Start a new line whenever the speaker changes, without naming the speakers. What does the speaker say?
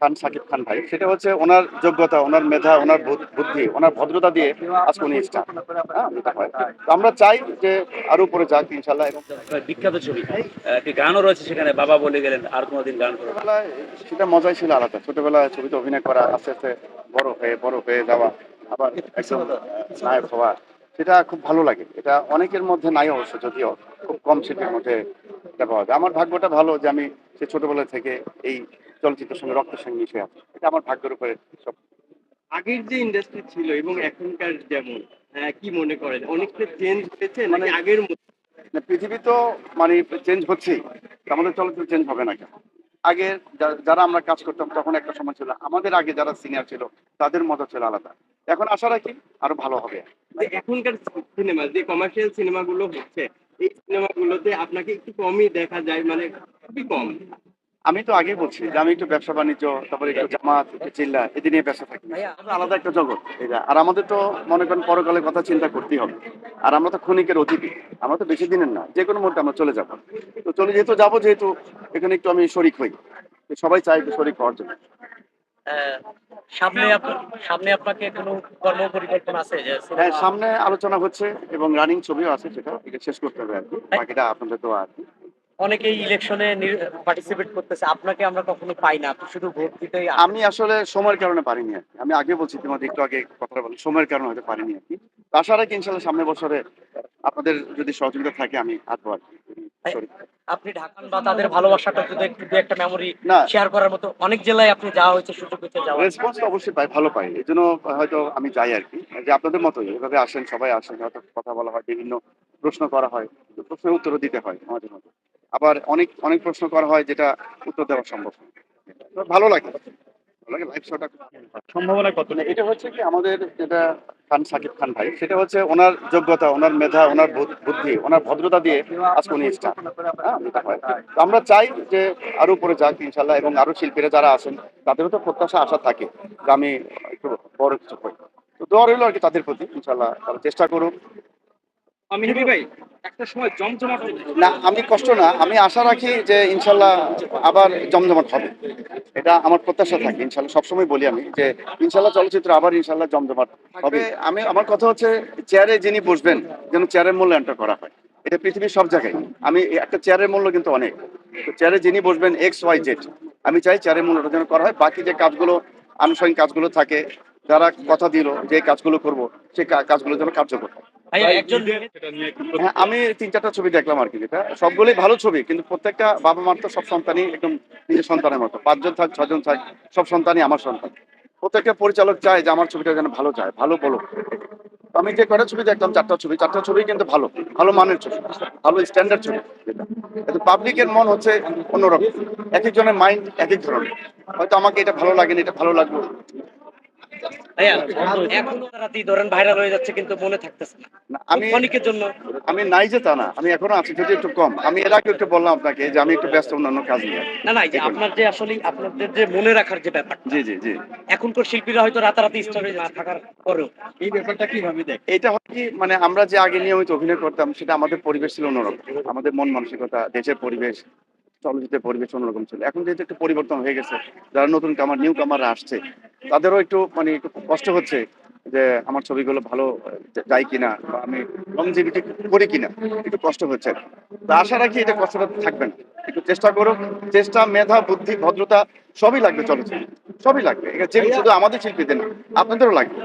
খান সাকিব খান ভাই। সেটা হচ্ছে ওনার যোগ্যতা ওনার মেধা ওনার বুদ- বুদ্ধি ওনার ভদ্রতা দিয়ে আজকে উনি স্টার হ্যাঁ তো আমরা চাই যে আরও উপরে যাক ইনশাল্লাহ এবং
বিখ্যাত ছবি একটি গানও রয়েছে সেখানে বাবা বলে গেলেন আর কোনোদিন গান
ছোটবেলায় সেটা মজাই ছিল আলাদা। ছোটবেলায় ছবিতে অভিনয় করা আস্তে আস্তে বড় হয়ে বড় হয়ে যাওয়া আবার একদম নায়ক হওয়া সেটা খুব ভালো লাগে। এটা অনেকের মধ্যে নাই অবশ্য যদিও খুব কম শিল্পীর মধ্যে এটা পাওয়া যায়। আমার ভাগ্যটা ভালো যে আমি সে ছোটবেলা থেকে এই চলচ্চিত্রের সঙ্গে রক্তের সঙ্গে মিশে আছি। এটা আমার ভাগ্যের উপরে সব।
আগের যে ইন্ডাস্ট্রি ছিল এবং এখনকার যেমন আহ, কি মনে করেন? অনেকটা চেঞ্জ হয়েছে নাকি
মানে-
আগের মতো?
পৃথিবী তো মানে চেঞ্জ হচ্ছেই। আমাদের চলচ্চিত্র চেঞ্জ হবে না কেন? আগে যারা আমরা কাজ করতাম তখন একটা সময় ছিল আমাদের আগে যারা সিনিয়র ছিল তাদের মতো ছিল আলাদা। এখন আশা রাখি আরও ভালো হবে।
এখনকার সিনেমা যে কমার্শিয়াল সিনেমাগুলো হচ্ছে এই সিনেমাগুলোতে আপনাকে একটু কমই দেখা যায় মানে খুবই কম।
আমি তো আগেই বলছি যে আমি একটু ব্যবসা বাণিজ্য তারপরে একটু জামাত একটু চিল্লা এদি নিয়ে ব্যবসা থাকি। আলাদা একটা জগৎ এটা আর আমাদের তো মনে করেন পরকালের কথা চিন্তা করতেই হবে। আর আমরা তো ক্ষণিকের অতিথি আমরা তো বেশি দিনের না যে কোনো মুহূর্তে আমরা চলে যাব। তো চলে যেহেতু যাব যেহেতু এখানে একটু আমি শরিক হই সবাই চাই একটু শরিক হওয়ার জন্য।
সামনে সামনে আপনাকে কোনো কর্ম পরিকল্পনা আছে
হ্যাঁ সামনে আলোচনা হচ্ছে এবং রানিং ছবিও আছে সেটা শেষ করতে হবে আর কি বাকিটা আপনাদের তো আর কি
অনেকেই ইলেকশনে পার্টিসিপেট করতেছে আপনাকে আমরা কখনো পাই না শুধু ভোট দিতেই
আমি আসলে সময়ের কারণে পারিনি আর। আমি আগে বলছি তোমাদের একটু আগে কথা বলি সময়ের কারণে হয়তো পারিনি আর কি। আশা রাখি ইনশাল্লাহ সামনের বছরে আপনাদের যদি সহযোগিতা থাকে আমি আসব আর কি।
আপনি ঢাকান বা তাদের ভালোবাসাটা যদি একটু দু একটা মেমোরি শেয়ার করার মতো অনেক জেলায় আপনি যাওয়া হয়েছে সুযোগ হয়েছে যাওয়া
রেসপন্স তো অবশ্যই পাই ভালো পাই। এই জন্য হয়তো আমি যাই আর কি। যে আপনাদের মতোই এভাবে আসেন সবাই আসেন হয়তো কথা বলা হয় বিভিন্ন প্রশ্ন করা হয় প্রশ্নের উত্তর দিতে হয় আমাদের মাঝে আবার অনেক অনেক প্রশ্ন করা হয় যেটা উত্তর দেওয়া সম্ভব না। ভালো লাগে। ভালো লাগে লাইভ শোটা
সম্ভাবনা কত?
মানে এটা হচ্ছে কি আমাদের যেটা খান সাকিব খান ভাই সেটা হচ্ছে ওনার যোগ্যতা ওনার মেধা ওনার বুদ- বুদ্ধি ওনার ভদ্রতা দিয়ে আজকে উনি স্টার হ্যাঁ আমরা চাই যে আরও উপরে যাক ইনশাল্লাহ এবং আরও শিল্পীরা যারা আছেন তাদেরও তো প্রত্যাশা আশা থাকে যে আমি একটু বড় কিছু হই তো দোয়া রইল আর কি তাদের প্রতি। ইনশাল্লাহ তারা চেষ্টা করুক।
আমি ভাই। একটা সময় জমজমাট
না আমি কষ্ট না আমি আশা রাখি যে ইনশাল্লাহ আবার জমজমাট হবে। এটা আমার প্রত্যাশা থাকে ইনশাল্লাহ সবসময় বলি আমি যে ইনশাল্লাহ চলচ্চিত্র আবার ইনশাল্লাহ জমজমাট হবে। আমি আমার কথা হচ্ছে চেয়ারে যিনি বসবেন যেন চেয়ারের মূল্যায়নটা করা হয়। এটা পৃথিবীর সব জায়গায়। আমি একটা চেয়ারের মূল্য কিন্তু অনেক। তো চেয়ারে যিনি বসবেন এক্স ওয়াই জেড আমি চাই চেয়ারের মূল্যটা যেন করা হয়। বাকি যে কাজগুলো আনুষঙ্গিক কাজগুলো থাকে যারা কথা দিল যে কাজগুলো করব সেই কাজগুলো যেন কার্যকর হয় হ্যাঁ। আমি তিন চারটা ছবি দেখলাম আর কি যেটা সবগুলোই ভালো ছবি কিন্তু প্রত্যেকটা বাবা মার তো সব সন্তানই একদম নিজের সন্তানের মতো। পাঁচজন থাক ছজন থাক সব সন্তানই আমার সন্তান। প্রত্যেকটা পরিচালক চায় যে আমার ছবিটা যেন ভালো যায় ভালো বলো। তো আমি যে কয়টা ছবি দেখলাম চারটা ছবি চারটা ছবি কিন্তু ভালো ভালো মানের ছবি ভালো স্ট্যান্ডার্ড ছবি যেটা। কিন্তু পাবলিকের মন হচ্ছে অন্যরকম এক একজনের মাইন্ড এক এক ধরনের। হয়তো আমাকে এটা ভালো লাগেনি এটা ভালো লাগল আমি
ক্ষণিকের জন্য।
আমি নাই যে তা না আমি এখনও আছি যদি একটু কম। আমি এর আগে একটু বললাম আপনাকে যে আমি একটু ব্যস্ত অন্যান্য কাজ নিয়ে।
না না আপনার যে আসলে আপনাদের যে মনে রাখার যে ব্যাপার
জি জি জি।
এখনকার শিল্পীরা হয়তো রাতারাতি স্টারে না থাকার পরেও।
এই ব্যাপারটা কীভাবে দেখ
এটা হয় কি মানে আমরা যে আগে নিয়মিত অভিনয় করতাম সেটা আমাদের পরিবেশ ছিল অন্যরকম। আমাদের মন মানসিকতা দেশের পরিবেশ চলচ্চিত্রের পরিবেশ অন্যরকম ছিল। এখন যেহেতু একটু পরিবর্তন হয়ে গেছে, যারা নতুন কামার নিউ কামাররা আসছে, তাদেরও একটু মানে একটু কষ্ট হচ্ছে যে আমার ছবিগুলো ভালো যায় কিনা বা আমি লংজিভিটি করি কিনা, একটু কষ্ট হচ্ছে তো আশা রাখি এটা কষ্টটা থাকবে না। একটু চেষ্টা করো চেষ্টা, মেধা, বুদ্ধি, ভদ্রতা সবই লাগবে চলচ্চিত্র। সবই লাগবে। শুধু আমাদের শিল্পীদের না, আপনাদেরও লাগবে।